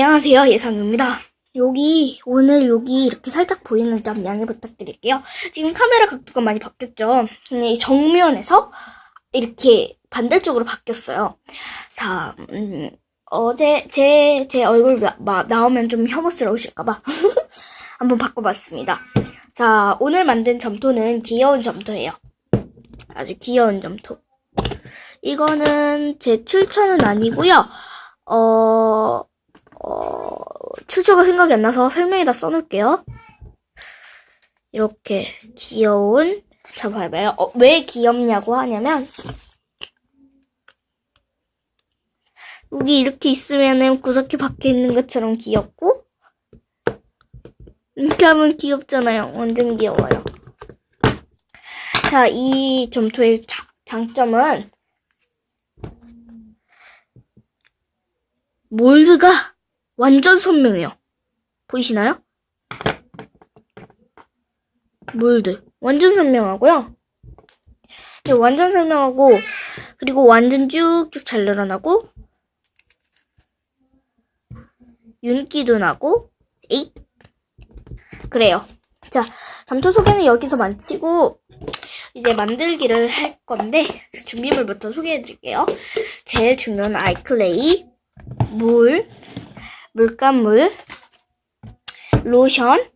안녕하세요. 예상입니다. 여기, 오늘 여기 이렇게 살짝 보이는 점 양해 부탁드릴게요. 지금 카메라 각도가 많이 바뀌었죠? 정면에서 이렇게 반대쪽으로 바뀌었어요. 자, 음, 어제 제, 제 얼굴 나, 마- 나오면 좀 혐오스러우실까봐 한번 바꿔봤습니다. 자, 오늘 만든 점토는 귀여운 점토예요. 아주 귀여운 점토. 이거는 제 출처는 아니고요. 어, 어, 출처가 생각이 안 나서 설명에다 써놓을게요. 이렇게 귀여운, 자, 봐봐요. 어, 왜 귀엽냐고 하냐면, 여기 이렇게 있으면은 구석기 밖에 있는 것처럼 귀엽고, 이렇게 하면 귀엽잖아요. 완전 귀여워요. 자, 이 점토의 자- 장점은, 몰드가 완전 선명해요. 보이시나요? 몰드. 완전 선명하고요. 네, 완전 선명하고, 그리고 완전 쭉쭉 잘 늘어나고, 윤기도 나고, 에잇. 그래요. 자, 잠초 소개는 여기서 마치고, 이제 만들기를 할 건데, 준비물부터 소개해 드릴게요. 제일 중요한 아이클레이, 물, 물감물, 로션,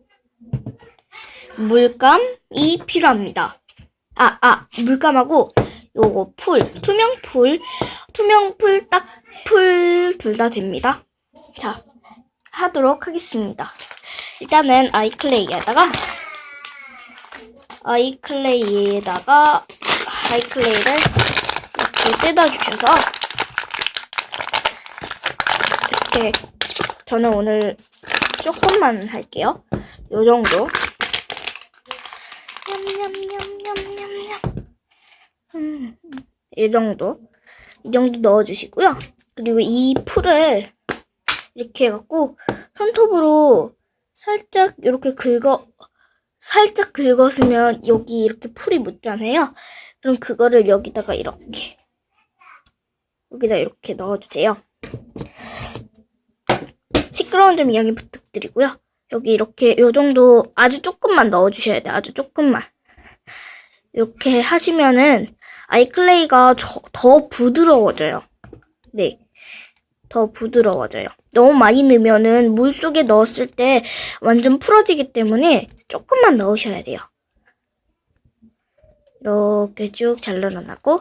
물감이 필요합니다. 아, 아, 물감하고 요거 풀, 투명 풀, 투명 풀, 딱 풀 둘 다 됩니다. 자, 하도록 하겠습니다. 일단은 아이클레이에다가 아이클레이에다가 아이클레이를 이렇게 뜯어 주셔서 이렇게 저는 오늘 조금만 할게요. 요 정도. 냠냠냠냠냠냠. 음, 이 정도. 이 정도 넣어주시고요. 그리고 이 풀을 이렇게 해갖고 손톱으로 살짝 이렇게 긁어 살짝 긁었으면 여기 이렇게 풀이 묻잖아요. 그럼 그거를 여기다가 이렇게 여기다 이렇게 넣어주세요. 시끄러운 점 이야기 부탁드리고요. 여기 이렇게 요 정도 아주 조금만 넣어주셔야 돼요. 아주 조금만. 이렇게 하시면은 아이클레이가 저- 더 부드러워져요. 네. 더 부드러워져요. 너무 많이 넣으면은 물 속에 넣었을 때 완전 풀어지기 때문에 조금만 넣으셔야 돼요. 이렇게 쭉잘 늘어나고.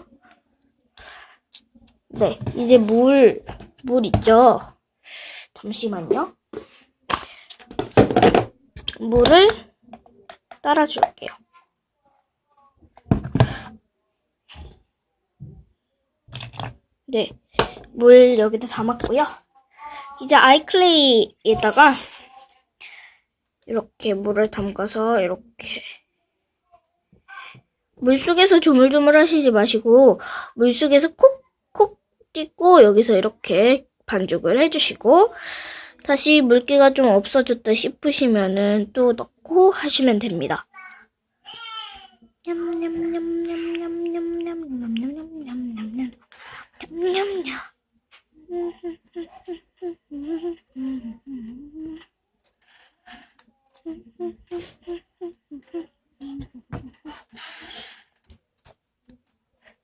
네. 이제 물, 물 있죠? 잠시만요. 물을 따라줄게요. 네. 물 여기다 담았고요. 이제 아이클레이에다가 이렇게 물을 담가서 이렇게 물속에서 조물조물 하시지 마시고 물속에서 콕콕 찍고 여기서 이렇게 반죽을 해주시고 다시 물기가 좀 없어졌다 싶으시면은 또 넣고 하시면 됩니다.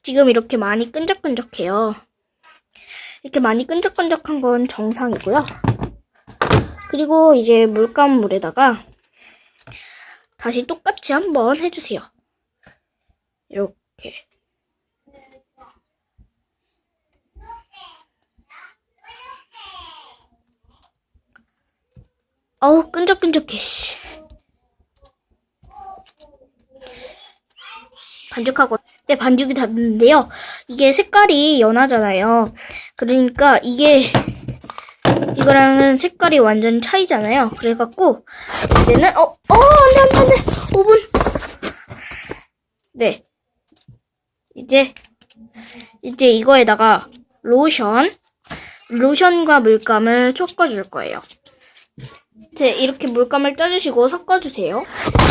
지금 이렇게 많이 끈적끈적해요. 이렇게 많이 끈적끈적한 건 정상이고요. 그리고 이제 물감물에다가 다시 똑같이 한번 해주세요. 이렇게. 어우, 끈적끈적해, 씨. 반죽하고, 네, 반죽이 다 됐는데요. 이게 색깔이 연하잖아요. 그러니까 이게, 이거랑은 색깔이 완전 차이잖아요. 그래갖고, 이제는, 어, 어, 안 돼, 안 돼, 안 돼. 5분. 네. 이제, 이제 이거에다가 로션, 로션과 물감을 섞어줄 거예요. 이제 이렇게 물감을 짜주시고 섞어주세요.